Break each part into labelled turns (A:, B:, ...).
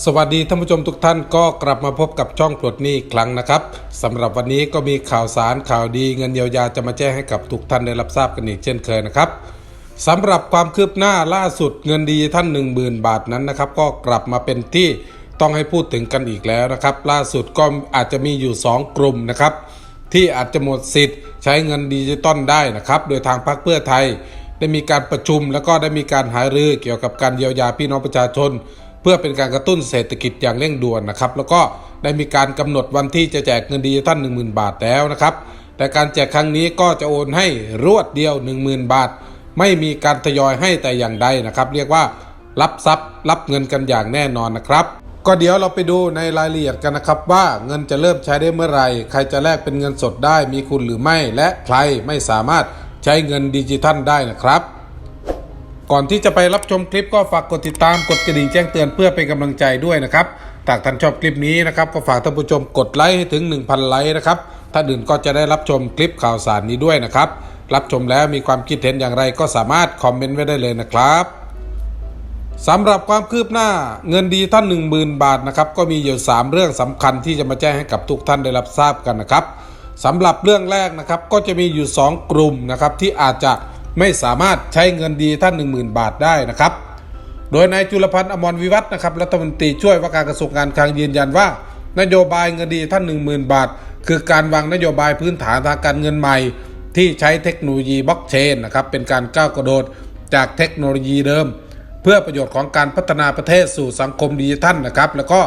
A: สวัสดีท่านผู้ชมทุกท่านก็กลับมาพบกับช่องปลดหนี้อีกครั้งนะครับสำหรับวันนี้ก็มีข่าวสารข่าวดีเงินเยียวยาจะมาแจ้งให้กับทุกท่านได้รับทราบกันอีกเช่นเคยนะครับสำหรับความคืบหน้าล่าสุดเงินดีท่าน 10,000 บาทนั้นนะครับ ก็กลับมาเป็นที่ต้องให้พูดถึงกันอีกแล้วนะครับ ล่าสุดก็อาจจะมีอยู่ 2 กลุ่มนะครับ ที่อาจจะหมดสิทธิ์ ใช้เงินดิจิตอลได้นะครับ โดยทางพรรคเพื่อไทย ได้มีการประชุมแล้วก็ได้มีการหารือเกี่ยวกับการเยียวยาพี่น้องประชาชน เพื่อเป็นการกระตุ้นเศรษฐกิจอย่างเร่งด่วนนะครับ แล้วก็ได้มีการกำหนดวันที่จะแจกเงินดิจิตอล10,000 บาทแล้วนะครับ แต่การแจกครั้งนี้ก็จะโอนให้รวดเดียว 10,000 บาท ไม่มีการทยอยให้แต่อย่างใดนะครับ เรียกว่ารับทรัพย์ รับเงินกันอย่างแน่นอนนะครับ ก็เดี๋ยวเราไปดูในรายละเอียดกันนะครับ ว่าเงินจะเริ่มใช้ได้เมื่อไหร่ ใครจะแลกเป็นเงินสดได้มีคุณหรือไม่ และใครไม่สามารถใช้เงินดิจิทัลได้นะครับ ก่อนที่จะไปรับชมคลิปก็ฝากกดติดตามกดกระดิ่งแจ้งเตือนเพื่อเป็นกำลังใจด้วยนะครับหากท่านชอบคลิปนี้นะครับก็ฝากท่านผู้ชมกดไลค์ให้ถึง 1,000 ไลค์นะครับถ้าอื่นก็จะได้รับชมคลิปข่าวสารนี้ด้วยนะครับ รับชมแล้วมีความคิดเห็นอย่างไรก็สามารถคอมเมนต์ไว้ได้เลยนะครับสำหรับความคืบหน้าเงินดีท่าน 10,000 บาทนะครับก็มีอยู่ 3 เรื่องสำคัญที่จะมาแจ้งให้กับทุกท่านได้รับทราบกันนะครับสำหรับเรื่องแรกนะครับก็จะมีอยู่ 2 กลุ่มนะครับที่อาจจะ ไม่สามารถใช้เงินดีท่าน10,000 บาทได้นะครับ โดยนายจุลพันธ์อมรวิวัฒนะครับรัฐมนตรีช่วยว่าการกระทรวงการคลังยืนยันว่า นโยบายเงินดีท่าน10,000 บาท คือการวางนโยบายพื้นฐานทางการเงินใหม่ ที่ใช้เทคโนโลยีบล็อกเชนนะครับเป็นการก้าวกระโดดจากเทคโนโลยีเดิม เพื่อประโยชน์ของการพัฒนาประเทศสู่สังคมดิจิทัลนะครับแล้วก็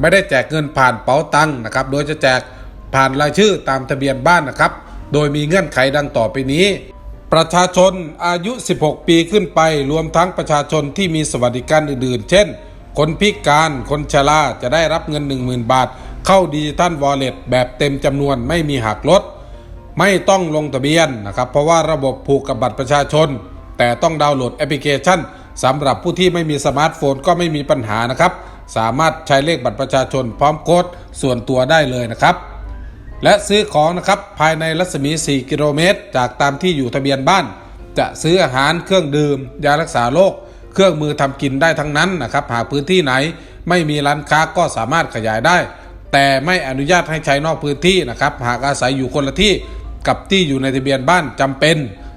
A: ไม่ได้แจกเงินผ่านเป๋าตังค์นะครับ โดยจะแจกผ่านรายชื่อตามทะเบียนบ้านนะครับ โดยมีเงื่อนไขดังต่อไปนี้ ประชาชนอายุ 16 ปีขึ้นไป รวมทั้งประชาชนที่มีสวัสดิการอื่นๆ เช่น คนพิการ คนชรา จะได้รับเงิน 10,000 บาท เข้าดิจิทัลวอลเล็ตแบบเต็มจำนวนไม่มีหักลด ไม่ต้องลงทะเบียนนะครับ เพราะว่าระบบผูกกับบัตรประชาชน แต่ต้องดาวน์โหลดแอปพลิเคชันสำหรับผู้ที่ไม่มีสมาร์ทโฟนก็ไม่มีปัญหานะครับ สามารถใช้เลขบัตรประชาชนพร้อมโค้ดส่วนตัวได้เลยนะครับ และซื้อของนะครับภายในรัศมี 4 กิโลเมตร จากตามที่อยู่ทะเบียนบ้าน จะซื้ออาหารเครื่องดื่ม ยารักษาโรคเครื่องมือทำกินได้ทั้งนั้นนะครับหากพื้นที่ไหนไม่มีร้านค้าก็สามารถขยายได้ แต่ไม่อนุญาตให้ใช้นอกพื้นที่นะครับหากอาศัยอยู่คนละที่กับที่อยู่ในทะเบียนบ้านจำเป็น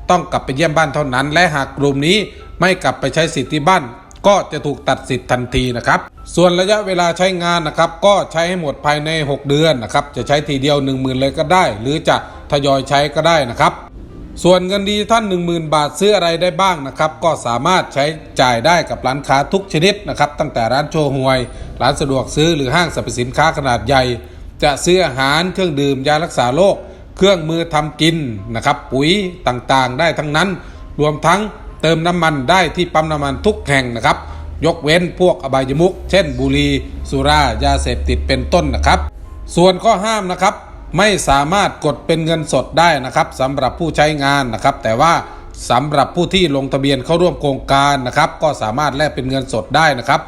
A: ต้องกลับไปเยี่ยมบ้านเท่านั้น และหากกลุ่มนี้ไม่กลับไปใช้สิทธิบ้าน ก็จะถูกตัดสิทธิ์ทันทีนะครับ ส่วนระยะเวลาใช้งานนะครับ ก็ใช้ให้หมดภายใน 6 เดือนนะครับ จะใช้ทีเดียว 1 0,000 เลยก็ได้ หรือจะทยอยใช้ก็ได้นะครับ ส่วนเงินดีท่าน 10,000 บาทซื้ออะไรได้บ้างนะครับ ก็สามารถใช้จ่ายได้กับร้านค้าทุกชนิดนะครับ ตั้งแต่ร้านโชห่วย ร้านสะดวกซื้อหรือห้างสรรพสินค้าขนาดใหญ่ จะซื้ออาหารเครื่องดื่มยารักษาโรคเครื่องมือทำกินนะครับปุ๋ยต่างๆ ได้ทั้งนั้น รวมทั้ง เติมน้ำมันได้ที่ปั๊มน้ำมันทุกแห่งนะครับ ยกเว้นพวกอบายมุก เช่น บุหรี่สุรายาเสพติดเป็นต้นนะครับ ส่วนข้อห้ามนะครับ ไม่สามารถกดเป็นเงินสดได้นะครับสำหรับผู้ใช้งานนะครับ แต่ว่าสำหรับผู้ที่ลงทะเบียนเข้าร่วมโครงการนะครับ ก็สามารถแลกเป็นเงินสดได้นะครับ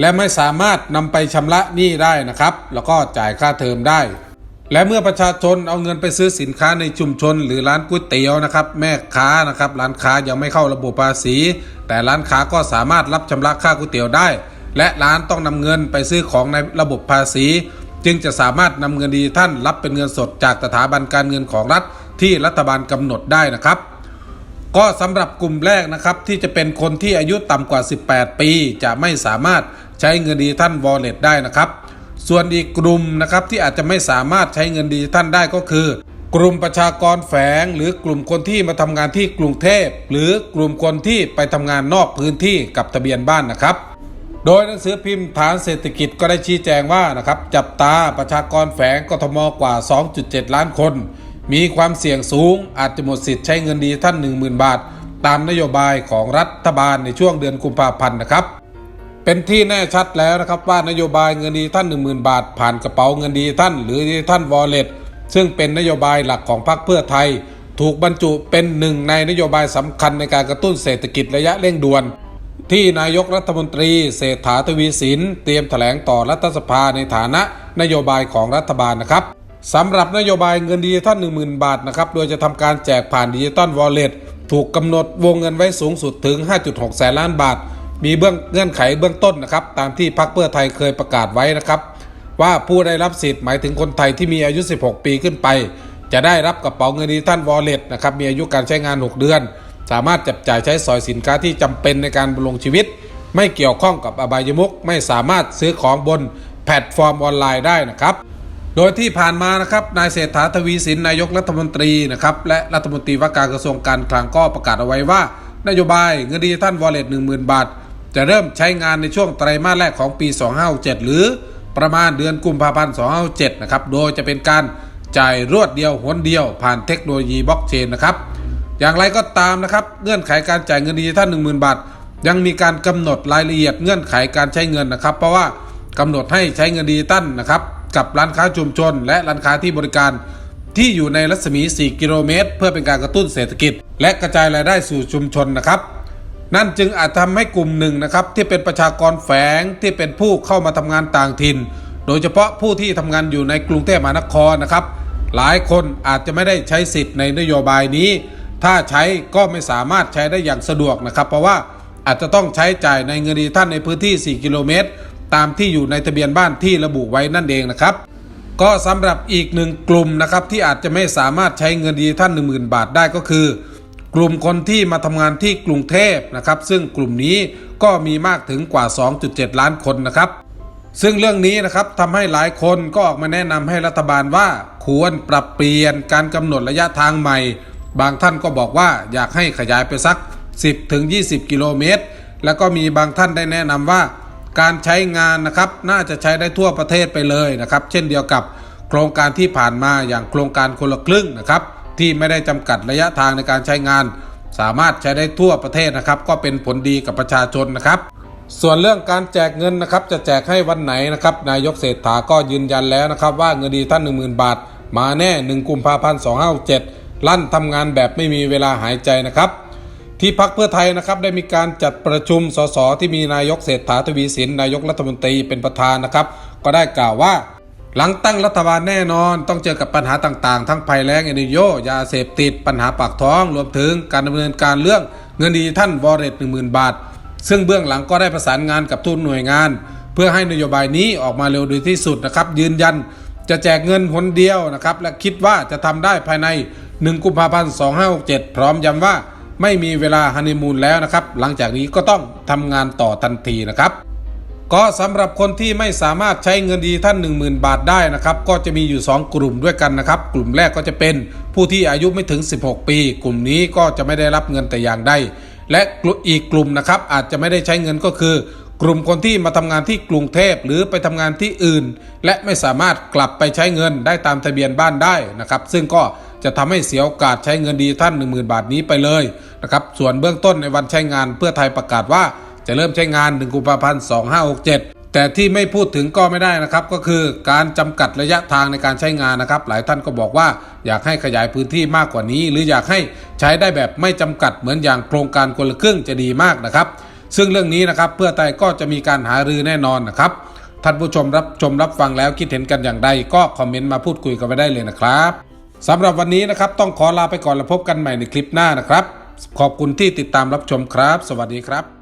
A: และไม่สามารถนำไปชำระหนี้ได้นะครับ แล้วก็จ่ายค่าเทอมได้ และเมื่อประชาชนเอาเงินไปซื้อสินค้าในชุมชน หรือร้านก๋วยเตี๋ยวนะครับแม่ค้านะครับร้านค้ายังไม่เข้าระบบภาษี แต่ร้านค้าก็สามารถรับชำระค่าก๋วยเตี๋ยวได้ และร้านต้องนำเงินไปซื้อของในระบบภาษี จึงจะสามารถนำเงินดีท่านรับเป็นเงินสดจากสถาบันการเงินของรัฐที่รัฐบาลกำหนดได้นะครับก็สำหรับกลุ่มแรกนะครับที่จะเป็นคนที่อายุต่ำกว่า 18 ปี จะไม่สามารถใช้เงินดีท่านวอลเล็ตได้นะครับ ส่วนอีกกลุ่มนะครับที่อาจจะไม่สามารถใช้เงินดิจิทัลได้ก็คือ กลุ่มประชากรแฝง หรือกลุ่มคนที่มาทำงานที่กรุงเทพ หรือกลุ่มคนที่ไปทำงานนอกพื้นที่กับทะเบียนบ้านนะครับโดยหนังสือพิมพ์ฐานเศรษฐกิจก็ได้ชี้แจงว่านะครับจับตาประชากรแฝงกทมกว่า 2.7 ล้านคน มีความเสี่ยงสูง อาจจะหมดสิทธิ์ใช้เงินดีท่าน 10,000 บาท ตามนโยบายของรัฐบาลในช่วงเดือนกุมภาพันธ์นะครับ เป็นที่แน่ชัดแล้วนะครับว่านโยบายเงินดีท่าน 10,000 บาท ผ่านกระเป๋าเงินดีท่าน หรือดีท่านวอลเล็ตซึ่งเป็นนโยบายหลักของพรรคเพื่อไทย ถูกบรรจุเป็นหนึ่งในนโยบายสำคัญในการกระตุ้นเศรษฐกิจระยะเร่งด่วน ที่นายกรัฐมนตรีเศรษฐาทวีสิน เตรียมแถลงต่อรัฐสภาในฐานะนโยบายของรัฐบาลนะครับสำหรับนโยบายเงินดีท่าน10,000 บาทนะครับโดยจะทำการแจกผ่านดิจิตอลวอลเล็ตถูกกำหนดวงเงินไว้สูงสุดถึง 5.6 แสนล้านบาท มีเบื้องเงื่อนไขเบื้องต้นนะครับ ตามที่พรรคเพื่อไทยเคยประกาศไว้นะครับ ว่าผู้ได้รับสิทธิ์หมายถึงคนไทยที่มีอายุ 16 ปีขึ้นไป จะได้รับกระเป๋าเงินดิจิทัลวอลเล็ตนะครับมีอายุการใช้งาน 6 เดือน สามารถจับจ่ายใช้สอยสินค้าที่จำเป็นในการดำรงชีวิต ไม่เกี่ยวข้องกับอบายมุกไม่สามารถซื้อของบนแพลตฟอร์มออนไลน์ได้นะครับโดยที่ผ่านมานะครับนายเศรษฐาทวีสินนายกรัฐมนตรีนะครับและรัฐมนตรีว่าการกระทรวงการคลังก็ประกาศเอาไว้ว่า นโยบายเงินดิจิทัลวอลเล็ต10,000บาท จะเริ่มใช้งานในช่วงไตรมาสแรกของปี 2567 หรือประมาณเดือนกุมภาพันธ์ 2567 นะครับ โดยจะเป็นการจ่ายรวดเดียวหนเดียวผ่านเทคโนโลยีบล็อกเชนนะครับ อย่างไรก็ตามนะครับ เงื่อนไขการจ่ายเงินดิจิทัล10,000 บาท ยังมีการกำหนดรายละเอียดเงื่อนไขการใช้เงินนะครับ เพราะว่ากำหนดให้ใช้เงินดิจิทัลนะครับกับร้านค้าชุมชน และร้านค้าที่บริการที่อยู่ในรัศมี 4 กิโลเมตร เพื่อเป็นการกระตุ้นเศรษฐกิจ และกระจายรายได้สู่ชุมชนนะครับ นั่นจึงอาจทำให้กลุ่มหนึ่งนะครับที่เป็นประชากรแฝงที่เป็นผู้เข้ามาทำงานต่างถิ่น โดยเฉพาะผู้ที่ทำงานอยู่ในกรุงเทพมหานครนะครับ หลายคนอาจจะไม่ได้ใช้สิทธิ์ในนโยบายนี้ ถ้าใช้ก็ไม่สามารถใช้ได้อย่างสะดวกนะครับ เพราะว่าอาจจะต้องใช้จ่ายในเงินดิจิทัลในพื้นที่ 4 กิโลเมตร ตามที่อยู่ในทะเบียนบ้านที่ระบุไว้นั่นเองนะครับ ก็สำหรับอีกหนึ่งกลุ่มนะครับที่อาจจะไม่สามารถใช้เงินดิจิทัล1 0,000 บาทได้ก็คือ กลุ่มคนที่มาทำงานที่กรุงเทพนะครับซึ่งกลุ่มนี้ก็มีมากถึงกว่า 2.7 ล้านคนนะครับ ซึ่งเรื่องนี้นะครับทำให้หลายคนก็ออกมาแนะนำให้รัฐบาลว่าควรปรับเปลี่ยนการกำหนดระยะทางใหม่ บางท่านก็บอกว่าอยากให้ขยายไปสัก 10ถึง20 กิโลเมตร แล้วก็มีบางท่านได้แนะนำว่าการใช้งานนะครับน่าจะใช้ได้ทั่วประเทศไปเลยนะครับ เช่นเดียวกับโครงการที่ผ่านมาอย่างโครงการคนละครึ่งนะครับ ที่ไม่ได้จำกัดระยะทางในการใช้งาน สามารถใช้ได้ทั่วประเทศนะครับ ก็เป็นผลดีกับประชาชนนะครับ ส่วนเรื่องการแจกเงินนะครับ จะแจกให้วันไหนนะครับ นายกเศรษฐาก็ยืนยันแล้วนะครับ ว่าเงินดีท่าน 1 0,000 บาท มาแน่ 1 กุมภาพันธ์2567ลั่นทำงานแบบไม่มีเวลาหายใจนะครับที่พักเพื่อไทยนะครับได้มีการจัดประชุมสสที่มีนายกเศรษฐาทวีสินนายกรัฐมนตรีเป็นประธานนะครับ ก็ได้กล่าวว่า หลังตั้งรัฐบาลแน่นอนต้องเจอกับปัญหาต่างๆ ทั้งภัยแล้งเอนิโยยาเสพติด ปัญหาปากท้อง รวมถึงการดำเนินการเรื่องเงินดีท่านวอร์เรตหนึ่งหมื่นบาท ซึ่งเบื้องหลังก็ได้ประสานงานกับทุกหน่วยงาน เพื่อให้นโยบายนี้ออกมาเร็วดีที่สุดนะครับยืนยันจะแจกเงินหนเดียวนะครับและคิดว่าจะทำได้ภายใน 1 กุมภาพันธ์ 2567 พร้อมย้ำว่าไม่มีเวลาฮันนีมูนแล้วนะครับ หลังจากนี้ก็ต้องทำงานต่อทันทีนะครับ ก็สำหรับคนที่ไม่สามารถใช้เงินดีท่าน 10,000 บาทได้นะครับ ก็จะมีอยู่ 2 กลุ่มด้วยกันนะครับ กลุ่มแรกก็จะเป็นผู้ที่อายุไม่ถึง 16 ปี กลุ่มนี้ก็จะไม่ได้รับเงินแต่อย่างใดและอีกกลุ่มนะครับอาจจะไม่ได้ใช้เงินก็คือ กลุ่มคนที่มาทำงานที่กรุงเทพหรือไปทำงานที่อื่น และไม่สามารถกลับไปใช้เงินได้ตามทะเบียนบ้านได้นะครับ ซึ่งก็จะทำให้เสียโอกาสใช้เงินดีท่าน 10,000 บาทนี้ไปเลยนะครับส่วนเบื้องต้นในวันใช้งานเพื่อไทยประกาศว่า จะเริ่มใช้งาน 1 กุมภาพันธ์ 2567 แต่ที่ไม่พูดถึงก็ไม่ได้นะครับ ก็คือการจำกัดระยะทางในการใช้งานนะครับ หลายท่านก็บอกว่าอยากให้ขยายพื้นที่มากกว่านี้ หรืออยากให้ใช้ได้แบบไม่จำกัดเหมือนอย่างโครงการคนละครึ่งจะดีมากนะครับ ซึ่งเรื่องนี้นะครับเพื่อไทยก็จะมีการหารือแน่นอนนะครับท่านผู้ชมรับชมรับฟังแล้วคิดเห็นกันอย่างไรก็คอมเมนต์มาพูดคุยกันไปได้เลยนะครับสำหรับวันนี้นะครับต้องขอลาไปก่อนแล้วพบกันใหม่ในคลิปหน้านะครับ ขอบคุณที่ติดตามรับชมครับ สวัสดีครับ